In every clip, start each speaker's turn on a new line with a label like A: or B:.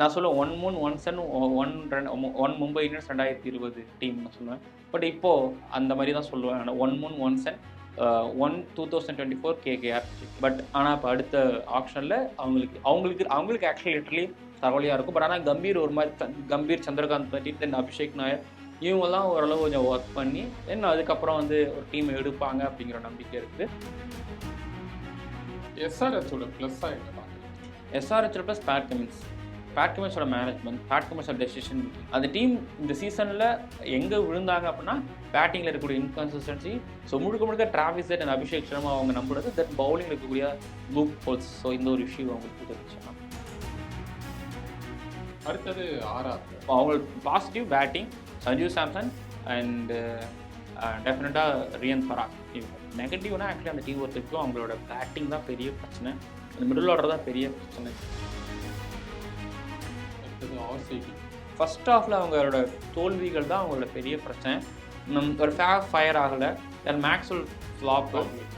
A: நான் சொல்லுவேன் one moon one sun one run one Mumbai Indians ரெண்டாயிரத்தி இருபது டீம் நான் சொல்லுவேன். பட் இப்போது அந்த மாதிரி தான் சொல்லுவேன் one moon one sun one two thousand twenty four KKR but ஆனால் இப்போ அடுத்த ஆப்ஷனில் அவங்களுக்கு அவங்களுக்கு அவங்களுக்கு ஆக்சுவலி லிட்டரலி தகவலியாக இருக்கும். பட் ஆனால் கம்பீர் ஒரு மாதிரி கம்பீர் சந்திரகாந்த் பற்றி தென் அபிஷேக் நாயர் இவங்கெல்லாம் ஓரளவு கொஞ்சம் ஒர்க் பண்ணி தென் அதுக்கப்புறம் வந்து ஒரு டீம் எடுப்பாங்க அப்படிங்கிற நம்பிக்கை இருக்குது.
B: எஸ்ஆர்எச்சோட என்ன பார்க்குறீங்க?
A: SRH plus Pat Cummins Pat கமின்ஸோட management Pat கமின்ஸோட டெசிஷன் அந்த டீம் இந்த சீசனில் எங்கே விழுந்தாங்க அப்படின்னா பேட்டிங்கில் இருக்கக்கூடிய இன்கன்சிஸ்டன்சி ஸோ முழுக்க முழுக்க Travis Head and Abhishek Sharma அவங்க நம்புறது தட் பவுலிங் இருக்கக்கூடிய லூப் ஹோல்ஸ் ஸோ இந்த ஒரு இஷ்யூ அவங்களுக்கு தெரிஞ்சு
B: அடுத்தது ஆர்ஆர்
A: அவங்களுக்கு positive batting Sanjeev Samson and டெஃபினட்டாக ரியன் பராக் நெகட்டிவ்னா ஆக்சுவலி அந்த டீம் ஒருத்தருக்கும் அவங்களோட பேட்டிங் தான் பெரிய பிரச்சனை. அந்த மிடில் ஆர்டர் தான் பெரிய பிரச்சனை.
B: அடுத்தது ஆர்சிபி
A: ஃபர்ஸ்ட் ஹாஃபில் அவங்களோட தோல்விகள் தான் அவங்களோட பெரிய பிரச்சனை. ஒரு ஃபேர் ஃபயர் ஆகலை. தென் மேக்ஸ்வெல் ஃப்ளாப்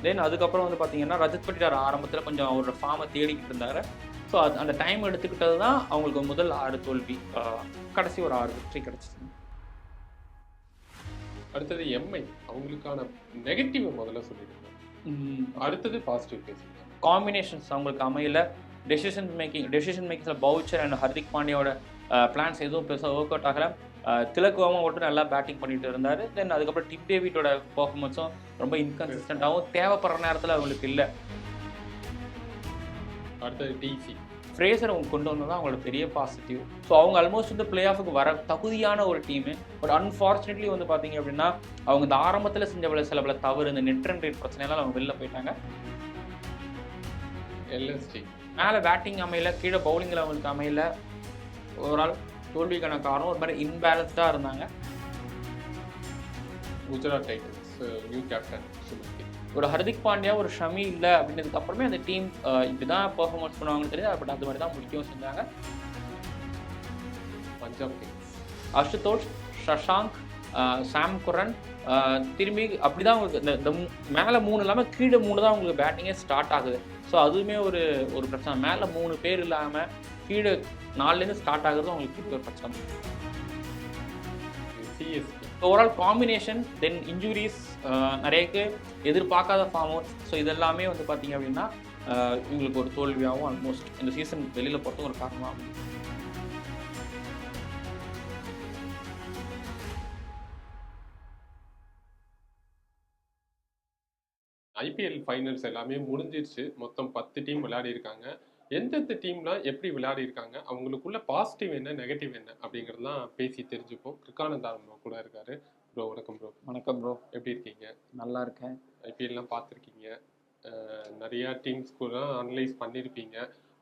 A: தென் அதுக்கப்புறம் வந்து பார்த்தீங்கன்னா ரஜத் பட்டிடார் ஆரம்பத்தில் கொஞ்சம் அவரோட ஃபார்மை தேடிக்கிட்டு இருந்தாரு. ஸோ அது அந்த டைம் எடுத்துக்கிட்டது தான் அவங்களுக்கு முதல் ஆறு தோல்வி. கடைசி ஒரு ஆறு வெற்றி கிடச்சிது.
B: அடுத்தது எம்ஐ அவங்களுக்கான நெகட்டிவ் முதல்ல சொல்லிடுங்க அடுத்தது பாசிட்டிவ் பேசுங்க
A: காம்பினேஷன்ஸ் அவங்களுக்கு அமையல. டெசிஷன் மேக்கிங் டெசிஷன் மேக்கிங்ஸில் பவுச்சர் அண்ட் ஹர்திக் பாண்டியோட பிளான்ஸ் எதுவும் பெருசாக ஒர்க் அவுட் ஆகலை. திலக் வர்மா மட்டும் நல்லா பேட்டிங் பண்ணிட்டு இருந்தார். தென் அதுக்கப்புறம் டிப் டேவிட்டோட பர்ஃபார்மன்ஸும் ரொம்ப இன்கன்சிஸ்டண்ட்டாகவும் தேவைப்படுற நேரத்தில் அவங்களுக்கு இல்லை.
B: அடுத்தது டிசி
A: ஃப்ரேசர் அவங்க கொண்டு வந்தது தான் அவங்களோட பெரிய பாசிட்டிவ் ஸோ அவங்க ஆல்மோஸ்ட் வந்து பிளே ஆஃபுக்கு வர தகுதியான ஒரு டீமு பட் அன்ஃபார்ச்சுனேட்லி வந்து பார்த்தீங்க அப்படின்னா அவங்க இந்த ஆரம்பத்தில் செஞ்ச பல சில பல தவறு இந்த நெட் ரன் ரேட் பிரச்சனையெல்லாம் அவங்க வெளில போயிட்டாங்க.
B: எல்எஸ்டி
A: மேலே பேட்டிங் அமையல கீழே பவுலிங்கில் அவங்களுக்கு அமையல. ஓவரால் தோல்விக்கான காரணம் ஒரு மாதிரி இன்பேலன்ஸ்டாக இருந்தாங்க.
B: குஜராத் டைட்டன்ஸ் நியூ கேப்டன் சுமதி
A: ஒரு ஹர்திக் பாண்டியா ஒரு ஷமி இல்லை அப்படின்றதுக்கு அப்புறமே அந்த டீம் இப்படி தான் பெர்ஃபார்மன்ஸ் பண்ணுவாங்கன்னு தெரியுது. பட் அது மாதிரி தான் முடிக்கவும் செஞ்சாங்க.
B: Punjab Kings
A: Ashutosh Shashank ah Sam Curran திரும்பி அப்படி தான் உங்களுக்கு இந்த மேலே மூணு இல்லாமல் கீழே மூணு தான் உங்களுக்கு பேட்டிங்கே ஸ்டார்ட் ஆகுது. ஸோ அதுவுமே ஒரு ஒரு பிரச்சனை. மேலே மூணு பேர் இல்லாமல் கீழே நாலுலேருந்து ஸ்டார்ட் ஆகுறது உங்களுக்கு பெரிய ஒரு பிரச்சனை
B: CSK
A: overall combination then injuries நிறையக்கு எதிர்பார்க்காத ஃபார்ம் அவுட் ஸோ இதெல்லாமே வந்து பார்த்தீங்க அப்படின்னா ஆஹ் இவங்களுக்கு ஒரு தோல்வியாகவும் ஆல்மோஸ்ட் இந்த சீசன் வெளியில் போகிறதுக்கு ஒரு காரணமாகும்
B: ஐபிஎல் ஃபைனல்ஸ் எல்லாமே முடிஞ்சிருச்சு. மொத்தம் பத்து டீம் விளையாடி இருக்காங்க எந்தெந்த டீம்லாம் எப்படி விளையாடி இருக்காங்க அவங்களுக்குள்ள பாசிட்டிவ் என்ன நெகட்டிவ் என்ன அப்படிங்கிறதெல்லாம் பேசி தெரிஞ்சுப்போம். கிருக்கானந்தா கூட இருக்காரு. ப்ரோ வணக்கம் ப்ரோ
A: வணக்கம் ப்ரோ
B: எப்படி இருக்கீங்க?
A: நல்லா இருக்கேன்.
B: ஐபிஎல்லாம் பார்த்துருக்கீங்க. நிறையா டீம்ஸ் கூட அனலைஸ் பண்ணியிருப்பீங்க.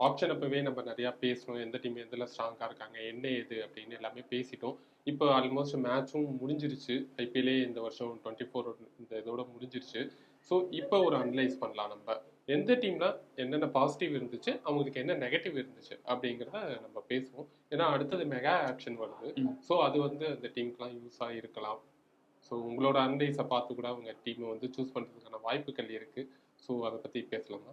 B: ஆப்ஷன் அப்பவே நம்ம நிறையா பேசணும் எந்த டீம் எதில் ஸ்ட்ராங்காக இருக்காங்க என்ன ஏது அப்படின்னு எல்லாமே பேசிட்டோம். இப்போ ஆல்மோஸ்ட் மேட்சும் முடிஞ்சிருச்சு. ஐபிஎல்லே இந்த வருஷம் டுவெண்ட்டி ஃபோர் இந்த இதோட முடிஞ்சிருச்சு. ஸோ இப்போ ஒரு அனலைஸ் பண்ணலாம் நம்ம. எந்த டீம்ல என்னென்ன பாசிட்டிவ் இருந்துச்சு அவங்களுக்கு என்ன நெகட்டிவ் இருந்துச்சு அப்படிங்கிறத நம்ம பேசுவோம். ஏன்னா அடுத்தது மெகா ஆக்ஷன் வருது. ஸோ அது வந்து அந்த டீமுக்குலாம் யூஸ் ஆகிருக்கலாம் ஸோ உங்களோட அனலைஸை பார்த்து கூட அவங்க டீமை வந்து சூஸ் பண்ணுறதுக்கான வாய்ப்புகள் இருக்குது ஸோ அதை பற்றி பேசலாமா?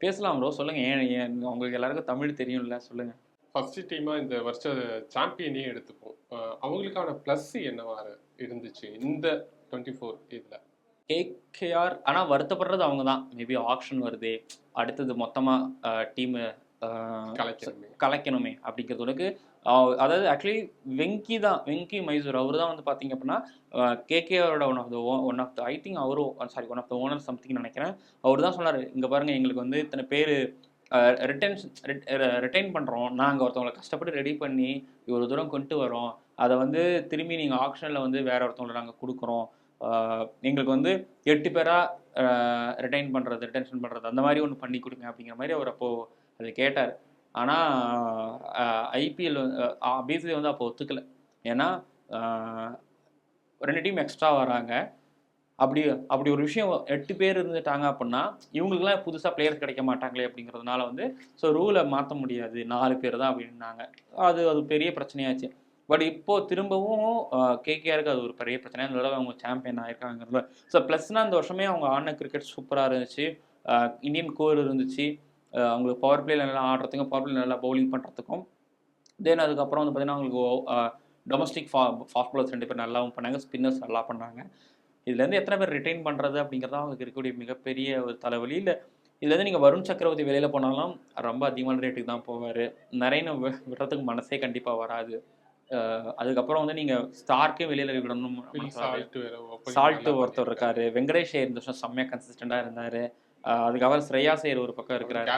A: பேசலாம் ப்ரோ சொல்லுங்க. ஏன் ஏன் உங்களுக்கு எல்லாருக்கும் தமிழ் தெரியும்ல? சொல்லுங்க.
B: ஃபர்ஸ்ட் டீமாக இந்த வருஷ சாம்பியனே எடுத்துப்போம். அவங்களுக்கான ப்ளஸ் என்னவா இருந்துச்சு இந்த டுவெண்ட்டி ஃபோர் இதில்?
A: கேகேஆர் ஆனால் வருத்தப்படுறது அவங்க தான் மேபி ஆப்ஷன் வருது அடுத்தது மொத்தமாக டீமு
B: கலைக்கணுமே.
A: அப்படிங்கிறதுக்கு அதாவது ஆக்சுவலி வெங்கி தான் வெங்கி மைசூர் அவர் தான் வந்து பார்த்தீங்க அப்படின்னா கேகேஆரோட one of the one of the I think அவரும் sorry one of the owner something நினைக்கிறேன். அவர் தான் சொன்னார் இங்கே பாருங்கள் எங்களுக்கு வந்து இத்தனை பேர் ரிட்டன்ஷன் ரிட்டைன் பண்ணுறோம் நாங்கள் ஒருத்தவங்களை கஷ்டப்பட்டு ரெடி பண்ணி இவ்வளோ தூரம் கொண்டு வரோம். அதை வந்து திரும்பி நீங்கள் ஆப்ஷனில் வந்து வேற ஒருத்தவங்களை நாங்கள் கொடுக்குறோம். எங்களுக்கு வந்து எட்டு பேராக ரிட்டைன் பண்ணுறது ரிட்டன்ஷன் பண்ணுறது அந்த மாதிரி ஒன்று பண்ணி கொடுங்க அப்படிங்கிற மாதிரி அவர் அப்போது அது கேட்டார். ஆனால் ஐபிஎல் பிசிஐ வந்து அப்போ ஒத்துக்கல. ஏன்னா ரெண்டு டீம் எக்ஸ்ட்ரா வராங்க. அப்படி அப்படி ஒரு விஷயம் எட்டு பேர் இருந்துட்டாங்க அப்படின்னா இவங்களுக்குலாம் புதுசாக பிளேயர்ஸ் கிடைக்க மாட்டாங்களே அப்படிங்கிறதுனால வந்து ஸோ ரூலை மாற்ற முடியாது. நாலு பேர் தான் அப்படின்னாங்க. அது அது பெரிய பிரச்சனையாச்சு. பட் இப்போ திரும்பவும் கேகேஆருக்கு அது ஒரு பெரிய பிரச்சனை. இந்த தடவை அவங்க சாம்பியன் ஆயிருக்காங்கிறதுல ஸோ ப்ளஸ்னால் அந்த வருஷமே அவங்க ஆடின கிரிக்கெட் சூப்பராக இருந்துச்சு. இந்தியன் கோர் இருந்துச்சு. அவங்களுக்கு பவர் பிளேல நல்லா ஆடுறதுக்கும் பவர் பிளே நல்லா பவுலிங் பண்ணுறதுக்கும் தென் அதுக்கப்புறம் வந்து பார்த்தீங்கன்னா அவங்களுக்கு டொமஸ்டிக் ஃபா ஃபாஸ்ட் பாலர்ஸ் ரெண்டு பேர் நல்லாவும் பண்ணாங்க. ஸ்பின்னர்ஸ் நல்லா பண்ணாங்க. இதுலேருந்து எத்தனை பேர் ரிட்டைன் பண்ணுறது அப்படிங்கிறது அவங்களுக்கு இருக்கக்கூடிய மிகப்பெரிய ஒரு தலைவலி. இல்லை இதுலேருந்து நீங்கள் வருண் சக்கரவர்த்தி வெளியில் போனாலும் ரொம்ப அதிகமான ரேட்டுக்கு தான் போவார். நிறைய விடுறதுக்கு மனசே கண்டிப்பாக வராது. அதுக்கப்புறம் வந்து நீங்கள் ஸ்டார்க்கே வெளியில் விடணும்
B: சால்ட்
A: ஒருத்தர் இருக்காரு. வெங்கடேஷ் ஐயர் இந்த வருஷம் செம்மையாக கன்சிஸ்டண்டாக இருந்தார். அதுக்கப்புறம் ஸ்ரேயா ஐயர் ஒரு பக்கம் இருக்கிறார்.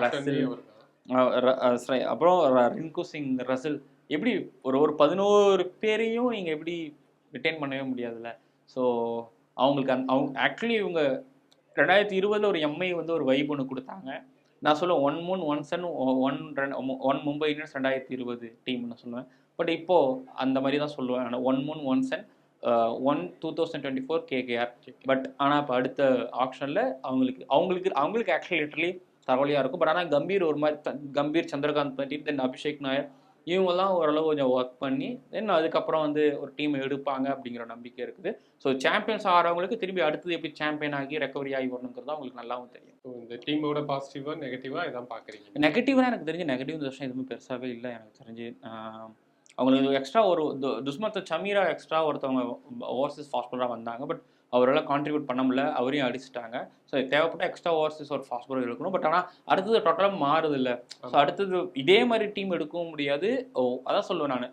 A: அப்புறம் ரிங்கு சிங் ரசில். எப்படி ஒரு ஒரு பதினோரு பேரையும் நீங்கள் எப்படி ரிட்டைன் பண்ணவே முடியாதுல்ல? ஸோ அவங்களுக்கு அந் அவங்க ஆக்சுவலி இவங்க ரெண்டாயிரத்தி இருபதில் ஒரு எம்ஐ வந்து ஒரு வைப் ஒன்று கொடுத்தாங்க. நான் சொல்லுவேன் one moon one sun one ரெண்டு ஒன் மும்பை இந்தியன்ஸ் ரெண்டாயிரத்தி இருபது டீம்னு சொல்லுவேன். பட் இப்போது அந்த மாதிரி தான் சொல்லுவேன். ஆனால் one moon one sun one two thousand twenty four KKR but ஆனால் இப்போ அடுத்த ஆப்ஷனில் அவங்களுக்கு அவங்களுக்கு அவங்களுக்கு ஆக்சுவலி லிட்டரலி தகவலியாக இருக்கும். பட் ஆனால் கம்பீர் ஒரு மாதிரி கம்பீர் சந்திரகாந்த் பட்டி தென் அபிஷேக் நாயர் இவங்கெல்லாம் ஓரளவு கொஞ்சம் ஒர்க் பண்ணி தென் அதுக்கப்புறம் வந்து ஒரு டீம் எடுப்பாங்க அப்படிங்கிற நம்பிக்கை இருக்குது. ஸோ சாம்பியன்ஸ் ஆகிறவங்களுக்கு திரும்பி அடுத்தது எப்படி சாம்பியன் ஆகி ரெக்கவரி ஆகி வரணுங்கிறது அவங்களுக்கு நல்லாவும் தெரியும்.
B: So, இந்த டீமோட பாசிட்டிவா நெகட்டிவா இதான் பாக்குறீங்க
A: நெகட்டிவ்னா எனக்கு தெரிஞ்சு நெகட்டிவ் இந்த வருஷம் எதுவுமே பெருசாகவே இல்லை எனக்கு தெரிஞ்சு அவங்களுக்கு எக்ஸ்ட்ரா ஒரு து- துஸ்மத் சமீரா எக்ஸ்ட்ரா ஒருத்தவங்க ஓவர்சீஸ் ஃபாஸ்ட் வந்தாங்க. பட் அவரால் கான்ட்ரிபியூட் பண்ண முடியல அவரையும் அடிச்சிட்டாங்க. ஸோ தேவைப்பட்ட எக்ஸ்ட்ரா ஓவர்சீஸ் ஒரு ஃபாஸ்ட் பாலர் எடுக்கணும். பட் ஆனால் அடுத்தது டோட்டலாக மாறுது இல்லை. ஸோ அடுத்தது இதே மாதிரி டீம் எடுக்கவும் முடியாது. ஓ அதான் சொல்லுவேன் நான்.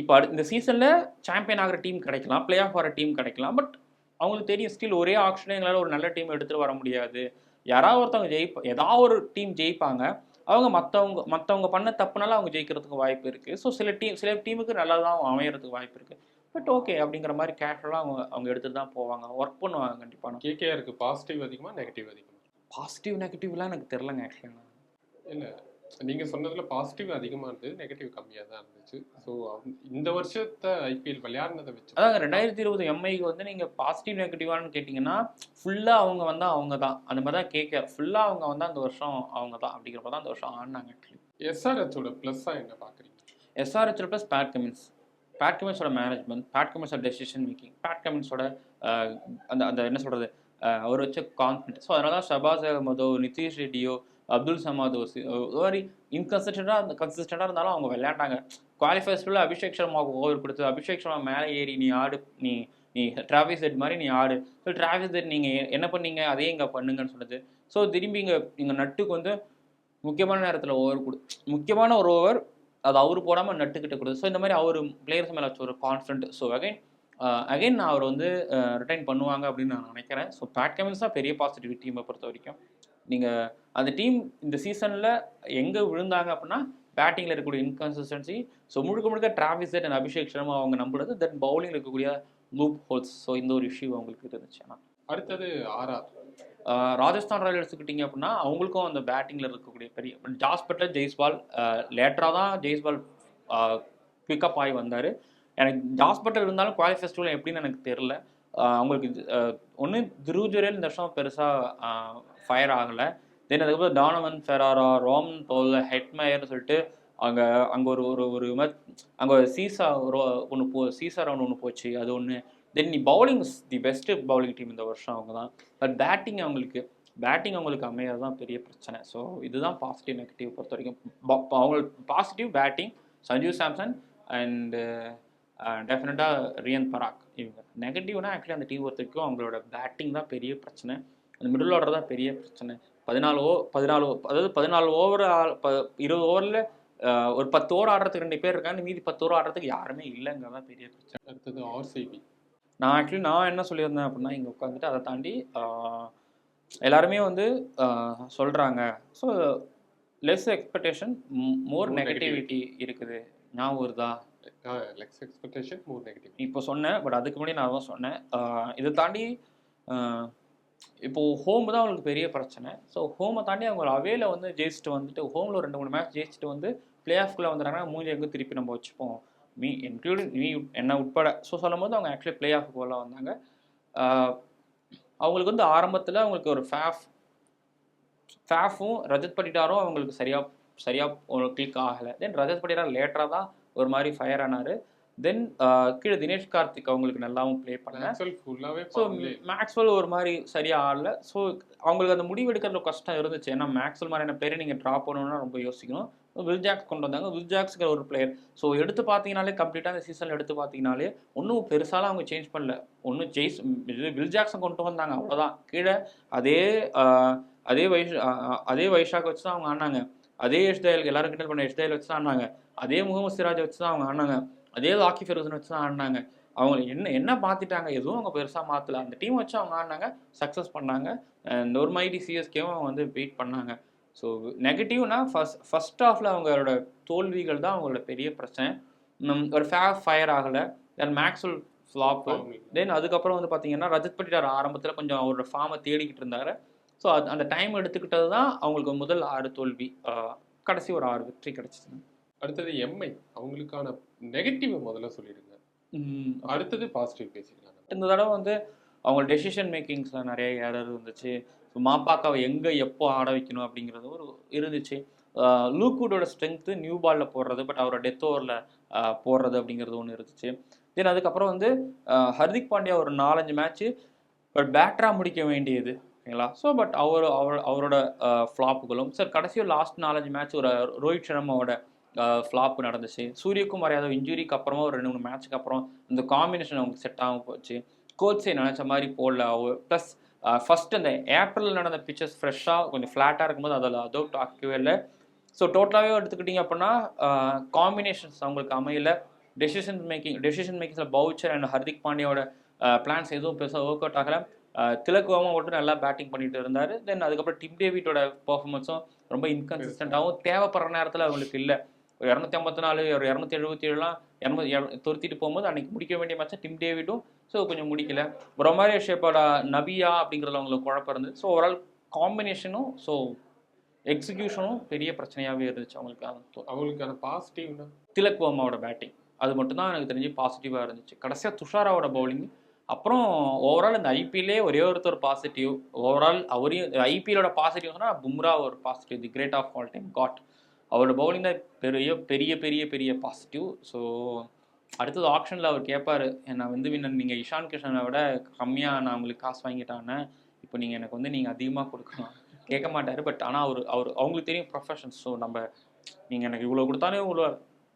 A: இப்போ அடு இந்த சீசனில் சாம்பியன் ஆகிற டீம் கிடைக்கலாம் பிளே ஆஃப் ஆகிற டீம் கிடைக்கலாம். பட் அவங்களுக்கு தெரியும் ஸ்டில் ஒரே ஆப்ஷனே எங்களால் ஒரு நல்ல டீம் எடுத்துகிட்டு வர முடியாது. யாராவது ஒருத்தவங்க ஜெயிப்ப ஏதாவது ஒரு டீம் ஜெயிப்பாங்க. அவங்க மற்றவங்க மற்றவங்க பண்ண தப்புனால அவங்க ஜெயிக்கிறதுக்கு வாய்ப்பு இருக்குது ஸோ சில டீம் சில டீமுக்கு நல்லா தான் அமையறதுக்கு வாய்ப்பு இருக்குது பட் ஓகே அப்படிங்கிற மாதிரி கேஷுவலாக அவங்க அவங்க எடுத்துகிட்டு தான் போவாங்க. ஒர்க் பண்ணுவாங்க கண்டிப்பாக
B: கேகேஆருக்கு பாசிட்டிவ் அதிகமா நெகட்டிவ் அதிகமா?
A: பாசிட்டிவ் நெகட்டிவ்லாம் எனக்கு தெரிலங்க ஆக்சுவலாக
B: இல்ல. நீங்க சொன்னதுல பாசிட்டிவ் அதிகமா இருந்தது நெகட்டிவ் கம்மியா தான் இருந்துச்சு. ஸோ இந்த வருஷத்தை ஐபிஎல் விளையாடினதை வச்சு
A: அதாங்க ரெண்டாயிரத்தி இருபது எம்ஐக்கு வந்து நீங்கள் பாசிட்டிவ் நெகட்டிவானு கேட்டிங்கன்னா ஃபுல்லாக அவங்க வந்து அவங்க தான். அந்த மாதிரி தான் கேட்க ஃபுல்லாக அவங்க வந்து அந்த வருஷம் அவங்க தான். அப்படிங்கிறப்ப தான் அந்த வருஷம் ஆடினாங்க ஆக்சுவலி
B: எஸ்ஆர்ஹெச்சோட ப்ளஸ்ஸா என்ன பாக்குறீங்க?
A: SRH plus Pat Cummins Pat கமின்ஸோட management Pat கமின்ஸோட டெசிஷன் மேக்கிங் பேட் கமின்ஸோட அந்த அந்த என்ன சொல்கிறது அவர் வச்ச கான்ஃபிடன்ட் ஸோ அதனால தான் ஷபாஸ் அகமதோ நிதிஷ் ரெட்டியோ அப்துல் சமாதோ ஒரு மாதிரி இன்கன்சிஸ்டண்டாக அந்த கன்சிஸ்டண்டாக இருந்தாலும் அவங்க விளையாண்டாங்க குவாலிஃபைஸ்ல அபிஷேக் சர்மாவுக்கு ஓவர் கொடுத்து அபிஷேக் சர்மா மேலே ஏறி நீ ஆடு நீ நீ டிராவிஸ் செட் மாதிரி நீ ஆடு. ஸோ டிராவிஸ் செட் நீங்கள் என்ன பண்ணீங்க அதே இங்கே பண்ணுங்கன்னு சொன்னது ஸோ திரும்பி இங்கே இங்கே நட்டுக்கு வந்து முக்கியமான நேரத்தில் ஓவர் கொடு முக்கியமான ஒரு ஓவர் அது அவர் போடாமல் நட்டுக்கிட்ட கொடுத்து ஸோ இந்த மாதிரி அவர் பிளேயர்ஸ் மேலே வச்ச ஒரு கான்ஃபிடென்ட் ஸோ அகைன் அகைன் நான் அவர் வந்து uh, ரிட்டைன் பண்ணுவாங்க அப்படின்னு நான் நினைக்கிறேன். ஸோ பேட் கமின்ஸ் தான் பெரிய பாசிட்டிவ் டீமை பொறுத்த வரைக்கும். நீங்கள் அந்த டீம் இந்த சீசனில் எங்கே விழுந்தாங்க அப்படின்னா பேட்டிங்கில் இருக்கக்கூடிய இன்கன்சிஸ்டன்சி ஸோ முழுக்க முழுக்க டிராவிஸ் அண்ட் அபிஷேக் சர்மா அவங்க நம்புறது தென் பவுலிங்கில் இருக்கக்கூடிய லூப் ஹோல்ஸ் ஸோ இந்த ஒரு இஷ்யூ அவங்களுக்கு இருந்துச்சு. ஆனால்
B: அடுத்தது ஆர்ஆர்
A: ராஜஸ்தான் ராயல் எடுத்துக்கிட்டிங்க அப்படின்னா அவங்களுக்கும் அந்த பேட்டிங்கில் இருக்கக்கூடிய பெரிய ஜாஸ் பட்லர் ஜெய்ஸ்வால் லேட்டராக தான் ஜெய்ஸ்வால் பிக்கப் ஆகி வந்தார். எனக்கு ஜாஸ் பட்லர் இருந்தாலும் குவாலி ஃபெஸ்டிவல் எப்படின்னு எனக்கு தெரில அவங்களுக்கு ஒன்று திருஜுரேல் இந்த வருஷம் பெருசாக ஃபயர் ஆகலை. தென் அதுக்கப்புறம் டானவன் ஃபெராரா ரோம் தோல் ஹெட்மயர்னு சொல்லிட்டு அங்கே அங்கே ஒரு ஒரு ஒரு அங்கே சீசா ஒன்று போ சீசா ரவுண்ட் ஒன்று போச்சு. அது ஒன்று தென் நீ bowling the best bowling team இந்த வருஷம் அவங்க தான் பட் பேட்டிங் அவங்களுக்கு பேட்டிங் அவங்களுக்கு அமையாது தான் பெரிய பிரச்சனை. ஸோ இதுதான் பாசிட்டிவ் நெகட்டிவ் பொறுத்த வரைக்கும் ப- ப- அவங்களுக்கு positive batting Sanjeev Samson and டெஃபினட்டாக ரியன் பராக் இவங்க. நெகட்டிவ்னா ஆக்சுவலி அந்த டீம் ஒருத்தருக்கும் அவங்களோட பேட்டிங் தான் பெரிய பிரச்சனை. அந்த மிடில் ஆர்டர் தான் பெரிய பிரச்சனை. பதினாலு ஓ பதினாலு அதாவது பதினாலு ஓவர் ப இருபது ஓவரில் ஒரு பத்து ஓவர் ஆடுறதுக்கு ரெண்டு பேர் இருக்காங்க. மீதி பத்து ஓவர் ஆடுறதுக்கு யாருமே இல்லைங்கிறதான் பெரிய பிரச்சனை.
B: அடுத்தது ஆர்சிபி
A: நான் ஆக்சுவலி நான் என்ன சொல்லியிருந்தேன் அப்படின்னா இங்கே உட்காந்துட்டு அதை தாண்டி எல்லாருமே வந்து சொல்கிறாங்க so less expectation more
B: More
A: negativity இருக்குது. ஞாபகம் வருதா?
B: லெக்ஸ் எக்ஸ்பெக்டேஷன் மோர் நெகட்டிவ்
A: இப்போ சொன்னேன் பட் அதுக்கு முன்னாடி நான் தான் சொன்னேன். இதை தாண்டி ஆஹ், இப்போ ஹோம் தான் அவங்களுக்கு பெரிய பிரச்சனை. ஸோ ஹோமை தாண்டி அவங்க அவேல வந்து ஜெயிச்சுட்டு வந்துட்டு ஹோமில் ஒரு ரெண்டு மூணு மேட்ச் ஜெயிச்சுட்டு வந்து பிளே ஆஃப்குள்ளே வந்துட்டாங்கன்னா மூஞ்சி எங்கே திருப்பி நம்ம வச்சுப்போம்? மீ இன்க்ளூடிங் நீ என்ன உட்பட. ஸோ சொல்லும்போது அவங்க ஆக்சுவலி பிளே ஆஃபுக்கு உள்ள வந்தாங்க. அவங்களுக்கு வந்து ஆரம்பத்தில் அவங்களுக்கு ஒரு ஃபேஃப் ஃபேஃபும் ரஜத் பட்டிடாரும் அவங்களுக்கு சரியாக சரியாக ஒரு கிளிக் ஆகலை. தென் ரஜத் பட்டிடார் லேட்டராக தான் ஒரு மாதிரி ஃபயர் ஆனார். தென் கீழே தினேஷ் கார்த்திக் அவங்களுக்கு நல்லாவும் ப்ளே பண்ணாங்க ஸோ மேக்ஸ்வெல் ஒரு மாதிரி சரியாக ஆடல. ஸோ அவங்களுக்கு அந்த முடிவு எடுக்கிறதுல கஷ்டம் இருந்துச்சு. ஏன்னா மேக்ஸ்வெல் மாதிரியான பேரை நீங்கள் ட்ராப் பண்ணணும்னா ரொம்ப யோசிக்கணும். வில் ஜாக்ஸ் கொண்டு வந்தாங்க. வில் ஜாக்ஸ்ங்கிற ஒரு பிளேயர் ஸோ எடுத்து பார்த்தீங்கனாலே கம்ப்ளீட்டாக அந்த சீசனில் எடுத்து பார்த்தீங்கனாலே ஒன்றும் பெருசாலாம் அவங்க சேஞ்ச் பண்ணல. ஒன்றும் ஜெய்ஸ் இது வில் ஜாக்ஸன் கொண்டு வந்தாங்க. அவ்வளோதான் கீழே அதே அதே வைஷ் அதே வைஷாக் வச்சு தான் அவங்க ஆனாங்க அதே எஷ்தயல் எல்லாரும் கிட்ட பண்ண எஷ்தயல் வச்சு தான் ஆனாங்க அதே முகமது சிராஜ் வச்சு தான் அவங்க ஆனாங்க அதே லாக்கி ஃபெருசன் வச்சு தான் ஆடினாங்க. அவங்க என்ன என்ன மாற்றிட்டாங்க எதுவும் அவங்க பெருசாக மாற்றல அந்த டீம் வச்சு அவங்க ஆடினாங்க. சக்ஸஸ் பண்ணாங்க. இந்த ஒரு மைடி சிஎஸ்கேவும் அவங்க வந்து பீட் பண்ணாங்க. ஸோ நெகட்டிவ்னா ஃபஸ்ட் ஃபஸ்ட் ஹாஃபில் அவங்களோட தோல்விகள் தான் அவங்களோட பெரிய பிரச்சனை. ஒரு ஃபேர் ஃபயர் ஆகலை. தென் மேக்ஸ்வெல் ஃப்ளாப்பு தென் அதுக்கப்புறம் வந்து பார்த்தீங்கன்னா ரஜத் பட்டிடார் ஆரம்பத்தில் கொஞ்சம் அவரோட ஃபார்மை தேடிக்கிட்டு இருந்தாரு. ஸோ அது அந்த டைம் எடுத்துக்கிட்டது தான் அவங்களுக்கு முதல் ஆறு தோல்வி கடைசி ஒரு ஆறு வெற்றி கிடைச்சிது.
B: அடுத்தது எம்ஐ அவங்களுக்கான நெகட்டிவ் முதல்ல சொல்லிடுங்க. அடுத்தது பாசிட்டிவ் பேசிக்கலாம்
A: இந்த தடவை வந்து அவங்க டெசிஷன் மேக்கிங்ஸில் நிறைய ஏரர் இருந்துச்சு ஸோ மாப்பாக்காவை எங்கே எப்போ ஆட வைக்கணும் அப்படிங்கிறது ஒரு இருந்துச்சு. லூக்கூடோட ஸ்ட்ரென்த்து நியூ பாலில் போடுறது பட் அவரோட டெத் ஓவரில் போடுறது அப்படிங்கிறது ஒன்று இருந்துச்சு. தென் அதுக்கப்புறம் வந்து ஹர்திக் பாண்டியா ஒரு நாலஞ்சு மேட்ச்சு பட் பேட்டராக முடிக்க வேண்டியது ஓகேங்களா? ஸோ பட் அவர் அவர் அவரோட ஃப்ளாப்புகளும் சார் கடைசியாக லாஸ்ட் நாலஞ்சு மேட்ச் ஒரு ரோஹித் சர்மாவோட ஃப்ளாப் நடந்துச்சு. சூரியகுமார் யாதவ் இன்ஜுரிக்கு அப்புறமா ஒரு ரெண்டு மூணு மேட்ச்சுக்கு அப்புறம் இந்த காம்பினேஷன் அவங்களுக்கு செட் ஆகும் போச்சு. கோச்சை நினச்ச மாதிரி போடல அவர் ப்ளஸ் ஃபர்ஸ்ட் அந்த ஏப்ரலில் நடந்த பிக்சர்ஸ் ஃப்ரெஷ்ஷாக கொஞ்சம் ஃப்ளாட்டாக இருக்கும்போது அதில் அதோட் ஆக்கவே இல்லை. ஸோ டோட்டலாகவே எடுத்துக்கிட்டிங்க அப்படின்னா காம்பினேஷன்ஸ் அவங்களுக்கு அமையல. டெசிஷன் மேக்கிங் டெசிஷன் மேக்கிங்ஸில் பவுச்சர் அண்ட் ஹர்திக் பாண்டியாவோட பிளான்ஸ் எதுவும் பெருசாக ஒர்க் அவுட் ஆகலை. திலக் மட்டும் நல்லா பேட்டிங் பண்ணிட்டு இருந்தார். தென் அதுக்கப்புறம் டிம் டேவிட்டோட பர்ஃபார்மன்ஸும் ரொம்ப இன்கன்சிஸ்டண்ட்டாகவும் தேவைப்படுற நேரத்தில் அவங்களுக்கு இல்லை. ஒரு இரநூத்தி ஐம்பத்தி நாலு ஒரு இரநூத்தி எழுபத்தி ஏழுலாம் இரநூத்தி துருத்திட்டு போகும்போது அன்னைக்கு முடிக்க வேண்டிய மேட்ச்சை டிம் டேவிட்டும் ஸோ கொஞ்சம் முடிக்கல. ரொமாரியோ ஷேப்போட நபியா அப்படிங்கிறதுல அவங்களுக்கு குழப்பம் இருந்தது. ஸோ ஓவரால் காம்பினேஷனும் ஸோ எக்ஸிக்யூஷனும் பெரிய பிரச்சனையாகவே இருந்துச்சு அவங்களுக்கு. அது
B: அவங்களுக்கான பாசிட்டிவ்னா
A: திலக் வர்மாவோட பேட்டிங் அது மட்டும்தான் எனக்கு தெரிஞ்சு பாசிட்டிவாக இருந்துச்சு. கடைசியாக துஷாராவோட பவுலிங் அப்புறம் ஓவரால் இந்த ஐபிஎல்லே ஒரே ஒருத்தர் பாசிட்டிவ் ஓவரால் அவரையும் ஐபிஎலோட பாசிட்டிவ் சொன்னால் பும்ரா ஒரு positive the great of all time goat அவரோட பவுலிங் தான் பெரிய பெரிய பெரிய பெரிய பாசிட்டிவ் ஸோ அடுத்தது ஆப்ஷனில் அவர் கேட்பாரு என்ன வந்து வின்னர் நீங்கள் இஷான் கிஷனை விட கம்மியாக நான் உங்களுக்கு காசு வாங்கிட்டானே இப்போ நீங்கள் எனக்கு வந்து நீங்கள் அதிகமாக கொடுக்கணும் கேட்க மாட்டார் பட் ஆனால் அவர் அவர் அவங்களுக்கு தெரியும் ப்ரொஃபஷன்ஸ் ஸோ நம்ம நீங்கள் எனக்கு இவ்வளோ கொடுத்தாலே இவ்வளோ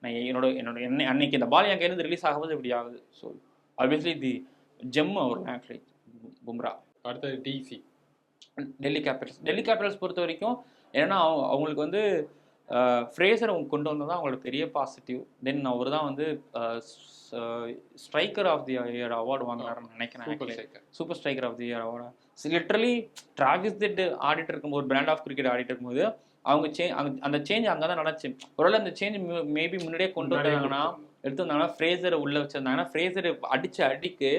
A: நான் என்னோட என்னோட என்ன அன்னைக்கு இந்த பால் என் கையிலேருந்து ரிலீஸ் ஆகும்போது இப்படி ஆகுது. ஸோ ஆப்வியஸ்லி தி ஜெம் அவர் ஆக்சுவலி பும்ரா.
B: அடுத்தது DC
A: Delhi Capitals Delhi Capitals பொறுத்த வரைக்கும் ஏன்னா அவங்க அவங்களுக்கு வந்து ஃப்ரேசர் அவங்க கொண்டு வந்தது தான் அவங்களோட பெரிய பாசிட்டிவ் தென் அவர் தான் வந்து striker of the year award வாங்குறாருன்னு நினைக்கிறேன்
B: super
A: striker of the year award literally Travis திட் ஆடிட்டு இருக்கும்போது ஒரு பிராண்ட் ஆஃப் கிரிக்கெட் ஆடிட்டு இருக்கும்போது அவங்க சே அங்க அந்த சேஞ்ச் அங்கே தான் நடந்துச்சு. ஒருவேளை அந்த சேஞ்ச் மேபி முன்னாடியே கொண்டு வந்தாங்கன்னா எடுத்து வந்தாங்கன்னா ஃப்ரேசரை உள்ள வச்சிருந்தாங்கன்னா ஃப்ரேசர் அடிச்ச அடிக்கு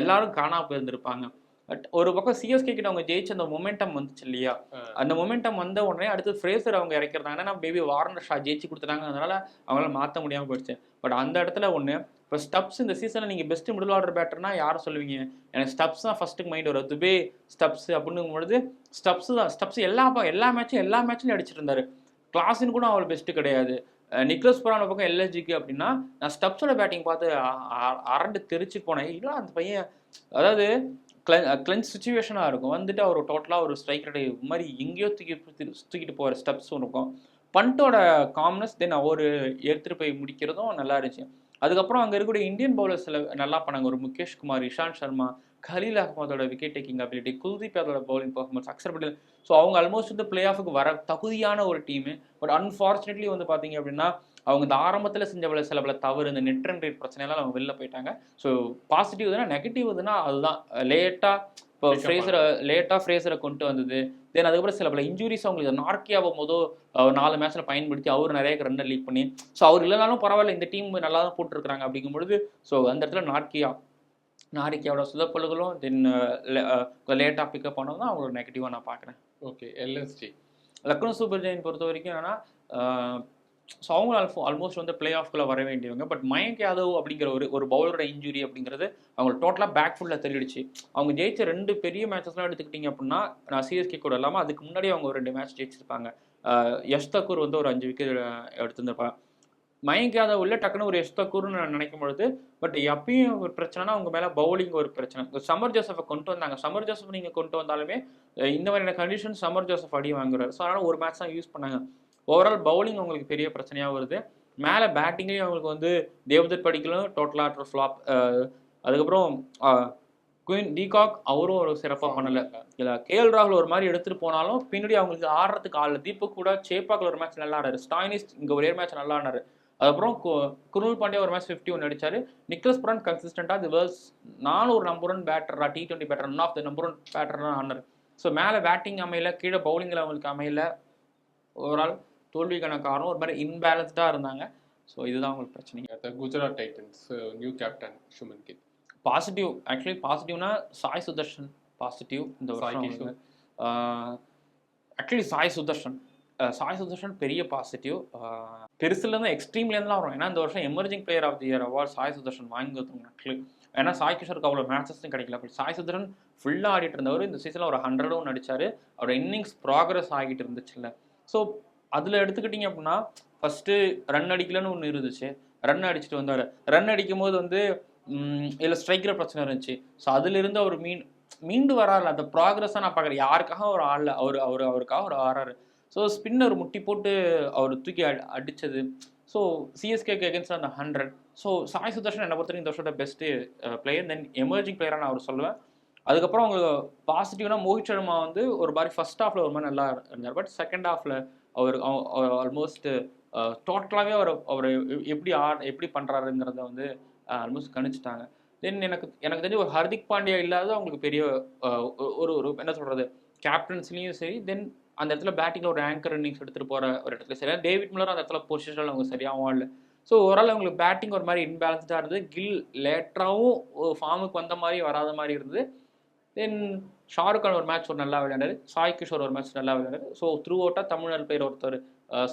A: எல்லாரும் காணாம போயிருந்திருப்பாங்க. பட் ஒரு பக்கம் சிஎஸ்கே கிட்ட அவங்க ஜெயிச்ச அந்த மொமெண்டம் வந்துச்சு இல்லையா? அந்த மொமெண்டம் வந்த உடனே அடுத்து ஃப்ரேசர் அவங்க இறக்கிறாங்கன்னா மேபி வார்னர் ஷா ஜெயிச்சு கொடுத்துட்டாங்க அதனால அவங்களால மாற்ற முடியாம போயிடுச்சு. பட் அந்த இடத்துல ஒன்று இப்போ ஸ்டப்ஸ் இந்த சீசனில் நீங்கள் பெஸ்ட் மிடில் ஆர்டர் பேட்டர்னா யாரை சொல்லுவீங்க? எனக்கு ஸ்டப்ஸ் தான் ஃபர்ஸ்ட்டுக்கு மைண்ட் வரும். துபே ஸ்டப்ஸ் அப்படின்னும் பொழுது ஸ்டப்ஸ் தான் ஸ்டப்ஸ் எல்லா எல்லா மேட்சும் எல்லா மேட்சும் அடிச்சிட்டு இருந்தாரு. கிளாஸின் கூட அவர் பெஸ்ட்டு கிடையாது. நிக்லஸ் புரான பக்கம் எல்எஸ்ஜிக்கு அப்படின்னா நான் ஸ்டப்ஸோட பேட்டிங் பார்த்து அரண்டு தெரிச்சு போனேன். இல்லை அந்த பையன் அதாவது கிளஞ்ச் சுச்சுவேஷனாக இருக்கும். வந்துட்டு அவர் டோட்டலாக ஒரு ஸ்ட்ரைக் ரேட் மாதிரி எங்கேயோ தூக்கி தூக்கிட்டு போகிற ஸ்டெப்ஸும் இருக்கும். பண்டோட காம்னஸ் தென் அவர் எடுத்துகிட்டு போய் முடிக்கிறதும் நல்லா இருந்துச்சு. அதுக்கப்புறம் அங்கே இருக்கக்கூடிய இந்தியன் பவுலர்ஸில் நல்லா பண்ணாங்க. ஒரு முகேஷ் குமார் இஷாந்த் சர்மா கலீல் அகமதோட wicket taking ability Kuldeep யாதோட bowling performance Axar Patel so அவங்க ஆல்மோஸ்ட் வந்து பிளே ஆஃபுக்கு வர தகுதியான ஒரு டீமு பட் அன்ஃபார்ச்சுனேட்லி வந்து பார்த்தீங்க அப்படின்னா அவங்க இந்த ஆரம்பத்தில் செஞ்ச சில பல தவறு இந்த நெட் ரன் ரேட் பிரச்சனையெல்லாம் அவங்க வெளில போயிட்டாங்க. ஸோ பாசிட்டிவ் இதுனா நெகட்டிவ் இதுனா அதுதான். லேட்டாக இப்போ ஃப்ரேசரை லேட்டாக ஃப்ரேசரை கொண்டு வந்தது. தென் அதுக்கப்புறம் சில பல இன்ஜுரிஸ் அவங்களுக்கு நார்க்கியாவை மொதல் ஒரு நாலு மேட்ச்சில் பயன்படுத்தி அவர் நிறைய ரன்னை லீட் பண்ணி ஸோ அவர் இல்லைனாலும் பரவாயில்ல இந்த டீம் நல்லா தான் போட்டிருக்கிறாங்க அப்படிங்கும்பொழுது ஸோ அந்த இடத்துல நார்க்கியா நாரிக்கியாவோட சுதப்பல்களும் தென் லேட்டாக பிக்கப் பண்ணதும் தான் அவங்களோட நெகட்டிவாக நான் பார்க்குறேன்.
B: Okay LSG
A: Lucknow Super Giants பொறுத்த வரைக்கும் என்னன்னா ஸோ அவங்க ஆல்ஃபோ ஆல்மோஸ்ட் வந்து பிளே ஆஃப்குள்ளே வர வேண்டியவங்க. பட் மயங்க் யாதவ் அப்படிங்கிற ஒரு ஒரு பவுலரோட இன்ஜுரி அப்படிங்கிறது அவங்க டோட்டலாக பேக் ஃபுல்லாக தெரியிடுச்சு அவங்க ஜெயிச்ச ரெண்டு பெரிய மேட்சஸ்லாம் எடுத்துக்கிட்டிங்க அப்படின்னா நான் சிஎஸ்கே கூட இல்லாமல் அதுக்கு முன்னாடி அவங்க ஒரு ரெண்டு மேட்ச் ஜெயிச்சிருப்பாங்க. யஷ் தக்கூர் வந்து ஒரு அஞ்சு விக்கெட் எடுத்திருந்திருப்பாங்க. மயங்க் யாதவ் உள்ள டக்குன்னு ஒரு யஷ் தக்கூர்னு நான் நினைக்கும் பொழுது பட் எப்பயும் ஒரு பிரச்சனைனா அவங்க மேலே பவுலிங் ஒரு பிரச்சனை. சமர் ஜோசஃபை கொண்டு வந்தாங்க. சமர் ஜோசஃப் நீங்கள் கொண்டு வந்தாலுமே இந்த மாதிரியான கண்டிஷன் சமர் ஜோசஃப் அடி வாங்குறாரு. ஸோ அதனால் ஒரு மேட்ச் தான் யூஸ் பண்ணாங்க. ஓவரால் பவுலிங் அவங்களுக்கு பெரிய பிரச்சனையாக வருது. மேலே பேட்டிங்லேயும் அவங்களுக்கு வந்து தேவதத் படிக்கலும் டோட்டலாக ஃப்ளாப் அதுக்கப்புறம் குயின் டீகாக் அவரும் ஒரு சிறப்பாக பண்ணலை. இல்லை. கேஎல் ராகுல் ஒரு மாதிரி எடுத்துகிட்டு போனாலும் பின்னாடி அவங்களுக்கு ஆடுறதுக்கு ஆள் தீபக் கூட சேப்பாக்கில் ஒரு மேட்ச் நல்லா ஆடாரு ஸ்டாயினிஸ்ட் இங்கே ஒரே மேட்ச் நல்லா ஆடினாரு. அதுக்கப்புறம் குருல் பாண்டியா ஒரு மேட்ச் ஃபிஃப்டி ஒன் அடிச்சாரு. நிக்லஸ் புரான் கன்சிஸ்டண்டாக தி வேர்ல்ஸ் நானும் ஒரு number one பேட்டரா T twenty batter one of the number one பேட்டர்னா ஆனார் ஸோ மேலே பேட்டிங் அமையல கீழே பவுலிங்கில் அவங்களுக்கு அமையல. ஓவரால் தோல்விக்கான காரணம் ஒரு மாதிரி இன்பேலன்ஸ்டாக இருந்தாங்க. ஸோ இதுதான் அவங்களுக்கு பிரச்சனை.
B: Gujarat Titans new captain Shubman Gill
A: positive actually பாசிட்டிவ்னா Sai Sudharsan positive இந்த வருஷம். ஆக்சுவலி சாய் சுதர்ஷன் சாய் சுதர்ஷன் பெரிய பாசிட்டிவ் பெருசுலேருந்து எக்ஸ்ட்ரீம்லேருந்துலாம் வரும். ஏன்னா இந்த வருஷம் emerging player of the year award Sai Sudharsan வாங்கிருந்தோம் actually ஏன்னா சாய் கிஷோருக்கு அவ்வளோ மேட்சஸும் கிடைக்கல. பட் சாய் சுதர்ஷன் ஃபுல்லாக ஆடிட்டு இருந்தவர் இந்த சீசனில் ஒரு ஹண்ட்ரடும் அடிச்சாரு அவரோட இன்னிங்ஸ் ப்ராக்ரஸ் ஆகிட்டு இருந்துச்சுல்ல. ஸோ அதில் எடுத்துக்கிட்டிங்க அப்படின்னா ஃபஸ்ட்டு ரன் அடிக்கலன்னு ஒன்று இருந்துச்சு. ரன் அடிச்சுட்டு வந்தார். ரன் அடிக்கும் போது வந்து இதில் ஸ்ட்ரைக்கிற பிரச்சனை இருந்துச்சு. ஸோ அதிலிருந்து அவர் மீன் மீண்டு வராரு அந்த ப்ராக்ரஸாக நான் பார்க்குறேன் யாருக்காக அவர் ஆடல? அவர் அவர் அவருக்காக அவர் ஆறாரு ஸோ ஸ்பின்னர் முட்டி போட்டு அவர் தூக்கி அடி அடித்தது ஸோ சிஎஸ்கேக்கு எகென்ஸ்ட் அந்த ஹண்ட்ரட் ஸோ சாய் சுதர்ஷன் என்னை பொறுத்தவரைக்கும் இந்த வருஷத்தோட பெஸ்ட்டு பிளேயர் தென் எமர்ஜிங் பிளேயராக நான் அவர் சொல்லுவேன். அதுக்கப்புறம் அவங்க பாசிட்டிவ்னா மோஹித் சர்மா வந்து ஒரு மாதிரி ஃபர்ஸ்ட் ஹாஃபில் ஒரு மாதிரி நல்லா இருந்தார். பட் செகண்ட் ஹாஃபில் அவர் ஆல்மோஸ்ட் டோட்டலாகவே அவர் அவர் எப்படி ஆ எப்படி பண்ணுறாருங்கிறத வந்து ஆல்மோஸ்ட் கணிச்சிட்டாங்க. தென் எனக்கு எனக்கு தெரிஞ்சு ஒரு ஹர்திக் பாண்டியா இல்லாத அவங்களுக்கு பெரிய ஒரு ஒரு என்ன சொல்கிறது கேப்டன்ஸ்லேயும் சரி தென் அந்த இடத்துல பேட்டிங்கில் ஒரு ஆங்கர் இன்னிங்ஸ் எடுத்துகிட்டு போகிற ஒரு இடத்துல சரி டேவிட் மில்லர் அந்த இடத்துல பொசிஷனில் அவங்க சரியாகவும் இல்லை ஸோ ஓவரால் அவங்களுக்கு பேட்டிங் ஒரு மாதிரி இன்பேலன்ஸ்டாக இருந்தது. கில் லேட்டராகவும் ஃபார்முக்கு வந்த மாதிரி வராத மாதிரி இருந்தது. தென் ஷாருக் கான் ஒரு மேட்ச் ஒரு நல்லா விளையாடாரு சாய் கிஷோர் ஒரு மேட்ச் நல்லா விளையாடாரு ஸோ த்ரூ அவுட்டாக தமிழ்நாடு பேர் ஒருத்தர்